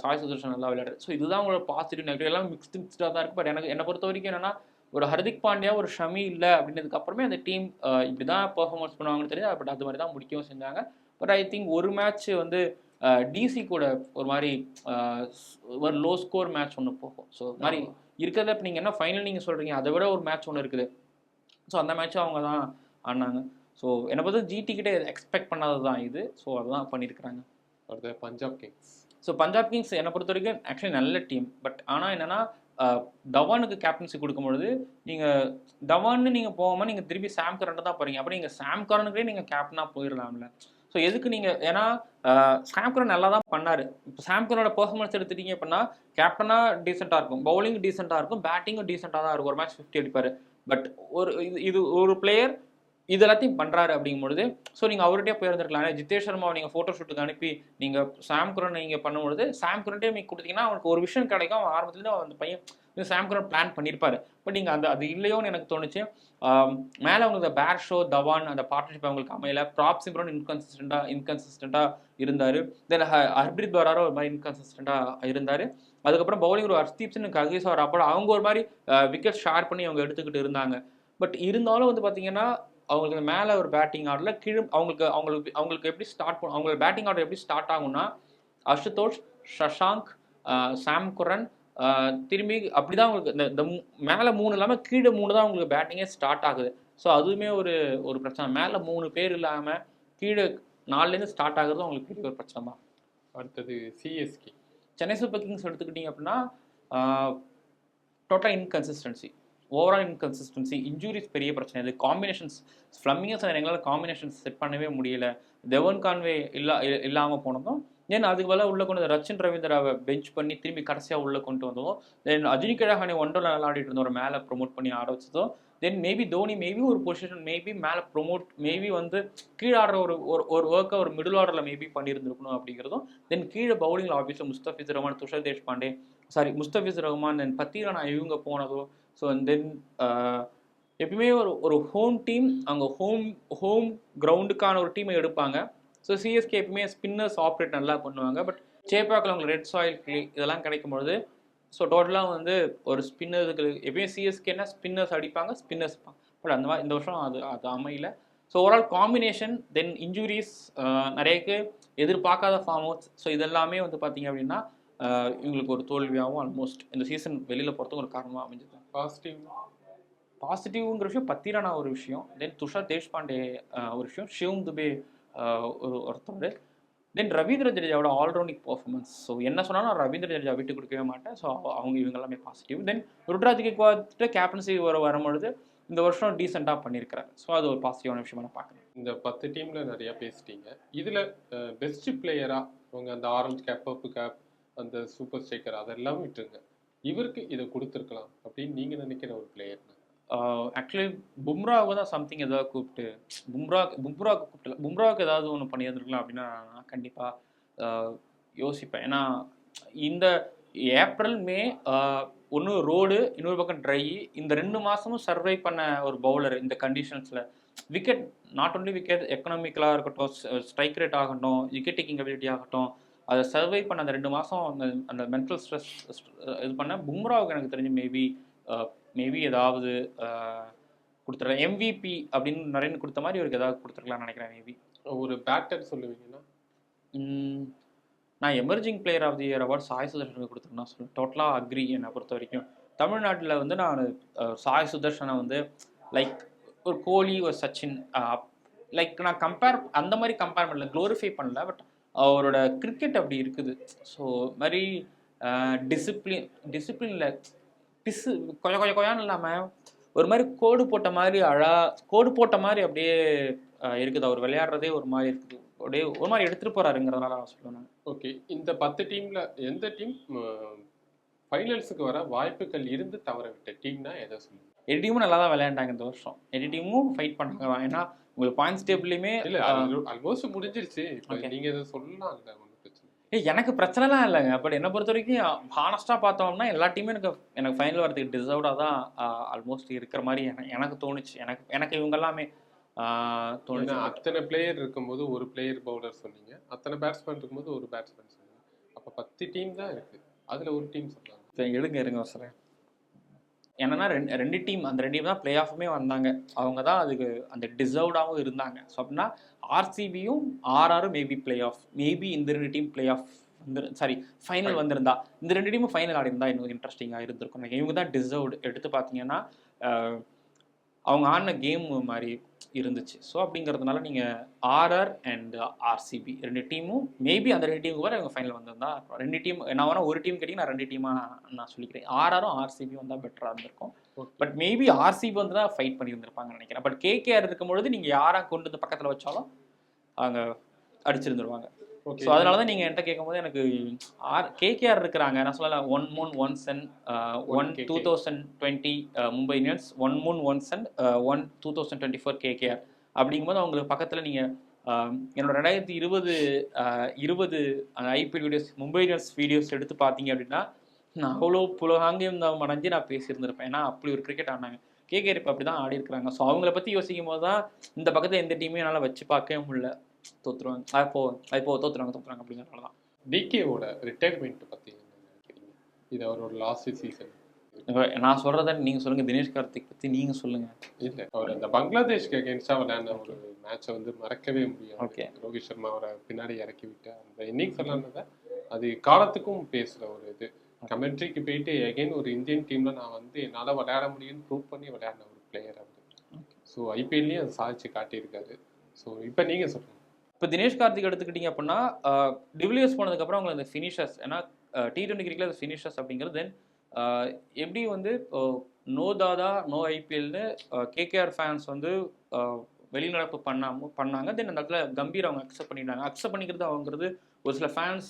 A: சாய் சுதர்ஷன் நல்லா விளையாடாரு ஸோ இதுதான் உங்களோட பாசிட்டிவ் நெகட்டிவ் எல்லாம் மிக்ஸ்டு மிக்ஸ்டாக தான் இருக்குது பட் எனக்கு என்னை பொறுத்த வரைக்கும் என்னன்னா ஒரு ஹர்திக் பாண்டியா ஒரு ஷமி இல்லை அப்படின்றதுக்கு அப்புறமே அந்த டீம் இப்படி தான் பெர்ஃபார்மன்ஸ் பண்ணுவாங்கன்னு தெரியுது. பட் அது மாதிரி தான் முடிக்கவும் செஞ்சாங்க. பட் ஐ திங்க் ஒரு மேட்ச் வந்து டிசி கூட ஒரு மாதிரி ஒரு லோ ஸ்கோர் மேட்ச் ஒன்று போகும். ஸோ மாதிரி இருக்கிறத இப்போ நீங்கள் என்ன ஃபைனல் நீங்கள் சொல்கிறீங்க அதை விட ஒரு மேட்ச் ஒன்று இருக்குது. ஸோ அந்த மேட்ச் அவங்க தான் ஆடினாங்க. ஸோ என்னை பொறுத்த ஜிடி கிட்டே எக்ஸ்பெக்ட் பண்ணாதது தான் இது. ஸோ அதுதான் பண்ணியிருக்கிறாங்க
B: அடுத்த Punjab Kings
A: so Punjab Kings என்னை பொறுத்த வரைக்கும் ஆக்சுவலி நல்ல டீம் பட் ஆனால் என்னன்னா தவானுக்கு கேப்டன்சி கொடுக்கும்பொழுது நீங்கள் தவான்னு நீங்கள் போகாமல் நீங்கள் திருப்பி சாம் கரண்ட் தான் போகிறீங்க அப்புறம் நீங்கள் சாம் கரனுக்கே நீங்கள் கேப்டனாக போயிடலாம்ல ஸோ எதுக்கு நீங்கள் ஏன்னா அஹ், சாம் கரன் நல்லா தான் பண்ணார். இப்போ சாம் கரனோட பெர்ஃபார்மன்ஸ் எடுத்துட்டீங்க அப்படின்னா கேப்டனாக டீசெண்டாக இருக்கும். பவுலிங் டீசெண்டாக இருக்கும். பேட்டிங்கும் டீசெண்டாக தான் இருக்கும். ஒரு மேட்ச் ஃபிஃப்டி அடிப்பார். பட் ஒரு இது இது ஒரு பிளேயர் இது எல்லாத்தையும் பண்ணுறாரு அப்படிங்கும் பொழுது ஸோ நீங்கள் அவர்கிட்டே போயிருந்துருக்கலாம் ஏன்னா சர்மாவை நீங்கள் ஃபோட்டோ ஷூட்டுக்கு அனுப்பி நீங்கள் சாம் குரன் நீங்கள் பண்ணும்பொழுது சாம் குரன்ட்டே நீங்கள் கொடுத்தீங்கன்னா அவனுக்கு ஒரு விஷயம் கிடைக்கும். அவன் ஆரம்பத்துலேருந்து அவன் அந்த பையன் சாம் குரன் பிளான் பண்ணியிருப்பார் பட் நீங்கள் அந்த அது இல்லையோன்னு எனக்கு தோணுச்சு. மேலே அவங்களுக்கு பேர் ஷோ தவான் அந்த பார்ட்னர்ஷிப் அவங்களுக்கு அமையல. ப்ராப் சிம்ரன் இன்கன்சிஸ்டண்ட்டாக இன்கன்சிஸ்டண்ட்டாக இருந்தார். தென் ஹர்பிரித் பராரோ ஒரு மாதிரி இன்கன்சிஸ்டண்ட்டாக இருந்தார். அதுக்கப்புறம் பவுலிங் ஒரு ஹர்ஸ்தீப் சிங் ககிஸ் அவர் அப்போ அவங்க ஒரு மாதிரி விக்கெட் ஷேர் பண்ணி அவங்க எடுத்துக்கிட்டு இருந்தாங்க. பட் இருந்தாலும் வந்து பார்த்தீங்கன்னா அவங்களுக்கு மேலே ஒரு பேட்டிங் ஆர்டரில் கீழே அவங்களுக்கு அவங்களுக்கு அவங்களுக்கு எப்படி ஸ்டார்ட் பண்ணும் அவங்களோட பேட்டிங் ஆர்டர் எப்படி ஸ்டார்ட் ஆகும்னா Ashutosh Shashank ah Sam Curran ah திரும்பி அப்படிதான் அவங்களுக்கு இந்த மேலே மூணு இல்லாமல் கீழே மூணு தான் அவங்களுக்கு பேட்டிங்கே ஸ்டார்ட் ஆகுது. ஸோ அதுவுமே ஒரு ஒரு பிரச்சனை. மேலே மூணு பேர் இல்லாமல் கீழே நாலுலேருந்து ஸ்டார்ட் ஆகுறது அவங்களுக்கு பெரிய ஒரு பிரச்சனை தான்.
B: அடுத்தது சிஎஸ்கே
A: சென்னை சூப்பர் கிங்ஸ் எடுத்துக்கிட்டிங்க அப்படின்னா total inconsistency overall inconsistency injuries பெரிய பிரச்சனை. இது காம்பினேஷன்ஸ் ஃப்ளம்மிங்கஸ் எங்களால் காம்பினேஷன்ஸ் செட் பண்ணவே முடியல. தெவன் கான்வே இல்லா இல்லாமல் போனதும் தென் அதுக்கு பதிலாக உள்ளே கொண்டு வந்து ரச்சின் ரவீந்திராவை பெஞ்ச் பண்ணி திரும்பி கடைசியாக உள்ளே கொண்டு வந்ததும் தென் அஜினி கிழகானி ஒன்றில் நல்லா ஆடிட்டு இருந்தோம் மேலே ப்ரொமோட் பண்ணி ஆட வச்சதும் தென் மேபி தோனி மேபி ஒரு பொசிஷன் மேபி மேலே ப்ரொமோட் மேபி வந்து கீழே ஆடுற ஒரு ஒரு ஒரு ஒர்க்கை ஒரு மிடில் ஆர்டரில் மேபி பண்ணியிருந்திருக்கணும் அப்படிங்கிறதும் தென் கீழே பவுலிங்கில் ஆப்வியஸாக முஸ்தபிஸ் ரஹ்மான் தேஷ் தேஷ்பாண்டே சாரி முஸ்தபிஸ் ரஹ்மான் தென் பத்தீரானா இவங்க போனதோ ஸோ தென் uh, எப்பயுமே ஒரு ஒரு ஹோம் டீம் அவங்க ஹோம் ஹோம் கிரவுண்டுக்கான ஒரு டீமை எடுப்பாங்க. ஸோ சிஎஸ்கே எப்பயுமே ஸ்பின்னர்ஸ் ஆப்ரேட் நல்லா பண்ணுவாங்க. பட் சேப்பாக்கில் அவங்களுக்கு ரெட் சாயில் கிளி இதெல்லாம் கிடைக்கும் பொழுது ஸோ டோட்டலாக வந்து ஒரு ஸ்பின்னருக்கு எப்பயுமே சிஎஸ்கேனா ஸ்பின்னர்ஸ் அடிப்பாங்க ஸ்பின்னர்ஸ் பட் அந்த மாதிரி இந்த வருஷம் அது அது அமையல. So overall combination then injuries நிறையக்கு எதிர்பார்க்காத ஃபார்ம் அவுட்ஸ் ஸோ இதெல்லாமே வந்து பார்த்தீங்க அப்படின்னா uh, இவங்களுக்கு ஒரு தோல்வியாகவும் ஆல்மோஸ்ட் இந்த சீசன் வெளியில் போகிறதுக்கு ஒரு காரணமாக அமைஞ்சது.
B: பாசிட்டிவ்
A: பாசிட்டிவ்ங்கிற விஷயம் பத்திரானா ஒரு விஷயம். தென் துஷார் தேஷ்பாண்டே ஒரு விஷயம். ஷிவம் துபே ஒரு ஒருத்தர் தென் ரவீந்திர ஜடேஜாவோட ஆல்ரவுண்டிங் பர்ஃபார்மன்ஸ் ஸோ என்ன சொன்னாலும் நான் ரவீந்திர ஜடேஜா விட்டு கொடுக்கவே மாட்டேன். ஸோ அவங்க இவங்க எல்லாமே positive then Ruturaj Gaikwad captaincy வர வரும்பொழுது இந்த வருஷம் டீசெண்டாக பண்ணியிருக்கிறாரு ஸோ அது ஒரு பாசிட்டிவான விஷயமா நான் பார்க்குறேன்.
B: இந்த பத்து டீமில் நிறையா பேசிட்டீங்க. இதில் பெஸ்ட் பிளேயராக அவங்க அந்த ஆரஞ்சு கேப் பப்பு கேப் அந்த சூப்பர் ஸ்டேக்கர் அதெல்லாம் விட்டுருங்க. இவருக்கு இதை கொடுத்துருக்கலாம் அப்படின்னு நீங்கள் நினைக்கிற ஒரு பிளேயர்
A: ஆக்சுவலி பும்ராவை தான் சம்திங் ஏதாவது கூப்பிட்டு பும்ரா பும்ராவுக்கு கூப்பிட்டு பும்ராவுக்கு ஏதாவது ஒன்று பண்ணியிருந்துருக்கலாம் அப்படின்னா நான் கண்டிப்பாக யோசிப்பேன். ஏன்னா இந்த ஏப்ரல் மே ஒன்று ரோடு இன்னொரு பக்கம் ட்ரை இந்த ரெண்டு மாதமும் சர்வை பண்ண ஒரு பவுலர் இந்த கண்டிஷன்ஸில் விக்கெட் நாட் ஒன்லி விக்கெட் எக்கனாமிக்கலாக இருக்கட்டும் ஸ்ட்ரைக் ரேட் ஆகட்டும் விக்கெட் டேக்கிங் அபிலிட்டி ஆகட்டும் அதை சர்வை பண்ண அந்த ரெண்டு மாதம் அந்த அந்த மென்டல் ஸ்ட்ரெஸ் இது பண்ண பும்ராவுக்கு எனக்கு தெரிஞ்சு மேபி மேபி ஏதாவது கொடுத்துருக்கலாம் எம்விபி அப்படின்னு நிறைய கொடுத்த மாதிரி இவருக்கு ஏதாவது கொடுத்துருக்கலாம்னு நினைக்கிறேன் மேபி
B: ஒரு பேட்டர் சொல்லுவீங்கன்னா?
A: நான் emerging player of the year award Sai சுதர்ஷனுக்கு கொடுத்துருக்கேன் சொல்லுவேன். டோட்டலாக அக்ரி என்னை பொறுத்த வரைக்கும். தமிழ்நாட்டில் வந்து நான் அஹ், சாய் சுதர்ஷனை வந்து லைக் ஒரு கோலி ஒரு சச்சின் லைக் நான் கம்பேர் அந்த மாதிரி கம்பேர் பண்ணல க்ளோரிஃபை பண்ணல பட் அவரோட கிரிக்கெட் அப்படி இருக்குது. ஸோ மாதிரி டிசிப்ளின் டிசிப்ளினில் டிஸ் கொய கொய கொயான்னு இல்லாமல் ஒரு மாதிரி கோடு போட்ட மாதிரி அழா கோடு போட்ட மாதிரி அப்படியே இருக்குது. அவர் விளையாடுறதே ஒரு மாதிரி இருக்குது. அப்படியே ஒரு மாதிரி எடுத்துகிட்டு போகிறாருங்கிறதுனால நான் சொல்லுவேன்.
B: ஓகே இந்த பத்து டீம்ல எந்த டீம் ஃபைனல்ஸுக்கு வர வாய்ப்புகள் இருந்து தவற விட்ட டீம்னா எதை சொல்லுங்க
A: எட்டு டீமும் நல்லா தான் விளையாண்டாங்க இந்த வருஷம். எட்டு டீமும் ஃபைட் பண்ணாங்க. தான் ஏன்னா உங்களுக்கு பாயிண்ட்ஸ் டேபிள்லையுமே
B: இல்ல ஆல்மோஸ்ட் முடிஞ்சிருச்சு. நீங்க இதை சொல்லலாம் இல்ல ஒன்றும் பிரச்சனை.
A: ஏய் எனக்கு பிரச்சனைலாம் இல்லைங்க. பட் என்னை பொறுத்த வரைக்கும் ஹானஸ்ட்டாக பார்த்தோம்னா எல்லா டீமும் எனக்கு எனக்கு ஃபைனல் வரதுக்கு டிசர்வ்டாக தான் ஆல்மோஸ்ட் இருக்கிற மாதிரி எனக்கு எனக்கு தோணுச்சு. எனக்கு எனக்கு இவங்க எல்லாமே தோணுச்சு.
B: அத்தனை பிளேயர் இருக்கும்போது ஒரு பிளேயர் பவுலர் சொன்னீங்க. அத்தனை பேட்ஸ்மேன் இருக்கும்போது ஒரு பேட்ஸ்மேன் சொன்னீங்க. அப்ப பத்து டீம் தான் இருக்கு. அதுல ஒரு டீம் சொல்லலாம்
A: சரி, எடுங்க இருங்க சொல்கிறேன் என்னன்னா ரெண்டு ரெண்டு டீம் அந்த ரெண்டு டீம் தான் பிளே ஆஃபுமே வந்தாங்க. அவங்க தான் அதுக்கு அந்த டிசர்வ்டாகவும் இருந்தாங்க. ஸோ அப்படின்னா ஆர்சிபியும் ஆர்ஆரும் மேபி பிளே ஆஃப் மேபி இந்த ரெண்டு டீம் பிளே ஆஃப் வந்து சாரி ஃபைனல் வந்திருந்தா இந்த ரெண்டு டீமும் ஃபைனல் ஆடி இருந்தா இன்னும் இன்ட்ரெஸ்டிங்காக இருந்திருக்கும். இவங்க தான் டிசர்வ்டு எடுத்து பார்த்தீங்கன்னா அவங்க ஆடின கேம் மாதிரி இருந்துச்சு. ஸோ அப்படிங்கிறதுனால நீங்கள் ஆர்ஆர் அண்ட் ஆர்சிபி ரெண்டு டீமும் மேபி அந்த ரெண்டு டீமுக்கு வர இவங்க ஃபைனல் வந்திருந்தா ரெண்டு டீம் நான் வேணா ஒரு டீம் கேட்டிங்க நான் ரெண்டு டீமாக நான் சொல்லிக்கிறேன். ஆர்ஆரும் ஆர்சிபி வந்தால் பெட்டராக இருந்திருக்கும். பட் மேபி ஆர்சிபி வந்து தான் ஃபைட் பண்ணியிருந்திருப்பாங்கன்னு நினைக்கிறேன். பட் கேகேஆர் இருக்கும் பொழுது நீங்கள் யாராக கொண்டு வந்து பக்கத்தில் வச்சாலும் அவங்க அடிச்சிருந்துருவாங்க. ஸோ அதனால தான் நீங்கள் என்கிட்ட கேட்கும்போது எனக்கு ஆர் கேகேஆர் இருக்கிறாங்க. நான் சொல்லல one moon one sun one. Two thousand twenty Mumbai Indians one moon one sun one two thousand twenty four KKR அப்படிங்கும்போது அவங்களுக்கு பக்கத்தில் நீங்கள் என்னோட ரெண்டாயிரத்தி இருபது இருபது IPL videos Mumbai Indians videos எடுத்து பார்த்தீங்க அப்படின்னா நான் அவ்வளோ புலகாங்கியம் மடைஞ்சு நான் பேசியிருந்திருப்பேன். ஏன்னா அப்படி ஒரு கிரிக்கெட் ஆடினாங்க கேகேஆர் இப்போ அப்படி தான் ஆடி இருக்கிறாங்க ஸோ அவங்கள பற்றி யோசிக்கும் போது தான் இந்த பக்கத்தில் எந்த டீமையும் என்னால் வச்சு பார்க்கவே முடியல. தோத்துருவாங்க. அப்போ இப்போ தோத்துறாங்க தோத்துறாங்க அப்படிங்கிறனால தான்
B: டிகேவோட ரிட்டையர்மெண்ட் நினைக்கிறீங்க? இது அவரோட லாஸ்ட் சீசன்
A: நான் சொல்றத நீங்க சொல்லுங்க தினேஷ் கார்த்திக் பத்தி நீங்க சொல்லுங்க.
B: இல்ல அவர் அந்த பங்களாதேஷ்க்கு அகேன்ஸ்டா விளையாடின ஒரு மேட்சை வந்து மறக்கவே முடியாது.
A: Okay.
B: ரோஹித் சர்மா அவரை பின்னாடி இறக்கி விட்டு அந்த இன்னிங்ஸ் விளையாடுனத அது காலத்துக்கும் பேசுற ஒரு இது. கமெண்ட்ரிக்கு போயிட்டு எகைன் ஒரு இந்தியன் டீம்ல நான் வந்து என்னால விளையாட முடியும்னு ப்ரூவ் பண்ணி விளையாடின ஒரு பிளேயர் அவர். ஸோ ஐபிஎல்லையும் அதை சாதிச்சு காட்டியிருக்காரு. ஸோ இப்போ நீங்க சொல்லுங்க.
A: இப்போ தினேஷ் கார்த்திக் எடுத்துக்கிட்டீங்க அப்படின்னா டிவிலியர்ஸ் போனதுக்கப்புறம் அவங்களை அந்த ஃபினிஷர்ஸ் ஏன்னா டி டுவெண்ட்டி கிரிக்கெட் அந்த ஃபினிஷர்ஸ் அப்படிங்கிறது தென் எப்படி வந்து நோ தாதா நோ ஐபிஎல்னு கேகேஆர் ஃபேன்ஸ் வந்து வெளிநடப்பு பண்ணாம பண்ணாங்க. தென் அந்த இடத்துல கம்பீர் அவங்க அக்செப்ட் பண்ணிட்டாங்க. அக்செப்ட் பண்ணிக்கிறது அவங்கிறது ஒரு சில ஃபேன்ஸ்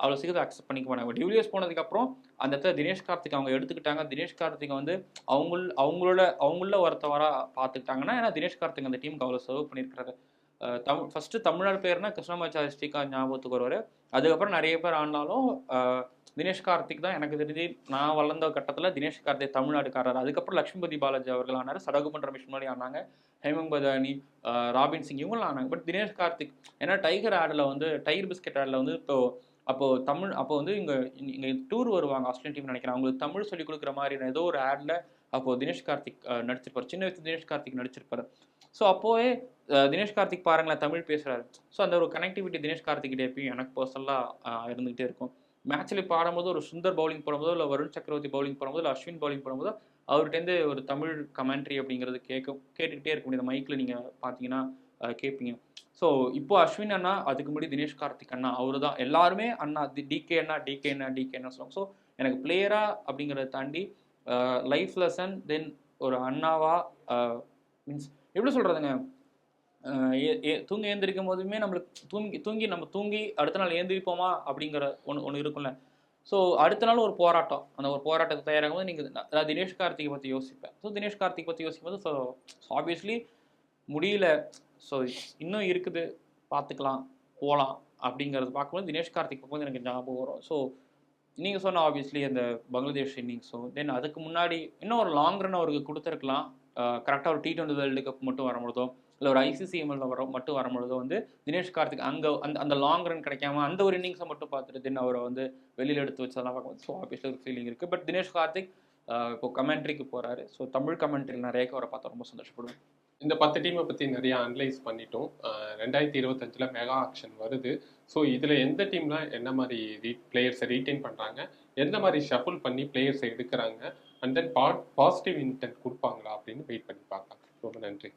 A: அவ்வளோ சீக்கிரம் அக்செப்ட் பண்ணிக்க மாட்டாங்க. டிவிலியர்ஸ் போனதுக்கப்புறம் அந்த இடத்துல தினேஷ் கார்த்திக் அவங்க எடுத்துக்கிட்டாங்க. தினேஷ் கார்த்திக் வந்து அவங்க அவங்களோட அவங்கள ஒருத்தவராக பார்த்துக்கிட்டாங்கன்னா ஏன்னா தினேஷ் கார்த்திக் அந்த டீமுக்கு அவ்வளோ சர்வ் பண்ணியிருக்காரு தமிழ் ஃபஸ்ட்டு தமிழ்நாடு பேர்னா கிருஷ்ணமாச்சாரி ஸ்ரீகாந்த் ஞாபகத்துக்கு வருவார். அதுக்கப்புறம் நிறைய பேர் ஆனாலும் அஹ், தினேஷ் கார்த்திக் தான் எனக்கு தெரிஞ்சு நான் வளர்ந்த கட்டத்தில் தினேஷ் கார்த்திக் தமிழ்நாடுக்காரர். அதுக்கப்புறம் லக்ஷ்மிபதி பாலாஜி அவர்கள் ஆனார் சடகுபன் ரமேஷ் முன்னாடி ஆனாங்க ஹேமங் பதானி ராபின் சிங் இவங்களாம் ஆனாங்க. பட் தினேஷ் கார்த்திக் ஏன்னா டைகர் ஆடில் வந்து டைகர் பிஸ்கெட் ஆடில் வந்து இப்போ அப்போ தமிழ் அப்போ வந்து இங்கே இங்கே டூர் வருவாங்க ஆஸ்திரேலியன் டீம் நினைக்கிறேன். அவங்களுக்கு தமிழ் சொல்லி கொடுக்குற மாதிரி ஏதோ ஒரு ஆடில் அப்போ தினேஷ் கார்த்திக் அஹ், நடிச்சிருப்பார். சின்ன வயசு தினேஷ் கார்த்திக் நடிச்சிருப்பாரு. ஸோ அப்போவே தினேஷ் கார்த்திக் பாருங்களேன் தமிழ் பேசுகிறாரு ஸோ அந்த ஒரு கனெக்டிவிட்டி தினேஷ் கார்த்திக் எப்பயும் எனக்கு பர்சனலாக இருந்துகிட்டே இருக்கும். மேட்ச்ல பாடும்போது ஒரு சுந்தர் பவுலிங் போடும்போதோ இல்லை வருண் சக்கரவர்த்தி பவுலிங் போடும்போது இல்லை அஸ்வின் பவுலிங் போடும்போதோ அவர்கிட்டேருந்து ஒரு தமிழ் கமெண்ட்ரி அப்படிங்கிறது கேட்க கேட்டுக்கிட்டே இருக்க முடியாது. மைக்கில் நீங்கள் பார்த்தீங்கன்னா கேட்பீங்க ஸோ இப்போ அஸ்வின் அண்ணா அதுக்கு முன்னாடி தினேஷ் கார்த்திக் அண்ணா அவர் தான். எல்லாருமே அண்ணா டிகே அண்ணா டிகே அண்ணா டிகே அண்ணா சொல்லுவாங்க. ஸோ எனக்கு பிளேயரா அப்படிங்கிறத தாண்டி லைஃப் லெசன் தென் ஒரு அண்ணாவா மீன்ஸ் எப்படி சொல்றதுங்க? தூங்க ஏ- ஏ- தூங்கி ஏந்திரிக்கும் போதுமே நம்மளுக்கு தூங்கி தூங்கி நம்ம தூங்கி அடுத்த நாள் ஏந்திரிப்போமா அப்படிங்கிற ஒன்று ஒன்று இருக்கும்ல. ஸோ அடுத்த நாள் ஒரு போராட்டம். அந்த ஒரு போராட்டத்தை தயாராகும் போது நீங்கள் நான் தினேஷ் கார்த்திகை பற்றி யோசிப்பேன். ஸோ தினேஷ் கார்த்திக் பற்றி யோசிக்கும் போது ஸோ ஆப்வியஸ்லி முடியல. ஸோ இன்னும் இருக்குது. பார்த்துக்கலாம் போகலாம் அப்படிங்கிறது பார்க்கும்போது தினேஷ் கார்த்திக் பார்க்கும்போது எனக்கு ஞாபகம் வரும். ஸோ நீங்கள் சொன்ன ஆப்வியஸ்லி அந்த பங்களாதேஷ் இன்னிங்ஸும் தென் அதுக்கு முன்னாடி இன்னும் ஒரு லாங் ரன் அவருக்கு கொடுத்துருக்கலாம். கரெக்டாக ஒரு டி டுவெண்ட்டி வேர்ல்டு கப் மட்டும் வரும்பொழுதோ இல்லை ஒரு ஐசிசிஎம்எல் வர மட்டும் வரும்பொழுதோ வந்து தினேஷ் கார்த்திக் அங்கே அந்த அந்த லாங் ரன் கிடைக்காம அந்த ஒரு இன்னிங்ஸை மட்டும் பார்த்துட்டு தென் அவரை வந்து வெளியில் எடுத்து வச்சதெல்லாம் பார்க்கும்போது ஸோ ஆப்வியஸ்லி ஒரு ஃபீலிங் இருக்குது பட் தினேஷ் கார்த்திக் இப்போ கமெண்ட்ரிக்கு போகிறாரு ஸோ தமிழ் கமெண்ட்ரியில் நிறைய அவரை பார்த்தா ரொம்ப சந்தோஷப்படுவேன்.
B: இந்த பத்து டீமை பற்றி நிறைய அனலைஸ் பண்ணிட்டோம். ரெண்டாயிரத்தி இருபத்தஞ்சில் மெகா ஆக்ஷன் வருது. ஸோ இதில் எந்த டீம்லாம் என்ன மாதிரி ரீ பிளேயர்ஸை ரீட்டைன் பண்ணுறாங்க எந்த மாதிரி ஷஃபுல் பண்ணி பிளேயர்ஸை எடுக்கிறாங்க? அண்ட் தென் பாசிட்டிவ் இன்டென்ட் கொடுப்பாங்களா அப்படின்னு வெயிட் பண்ணி பார்க்கலாம். ரொம்ப நன்றி.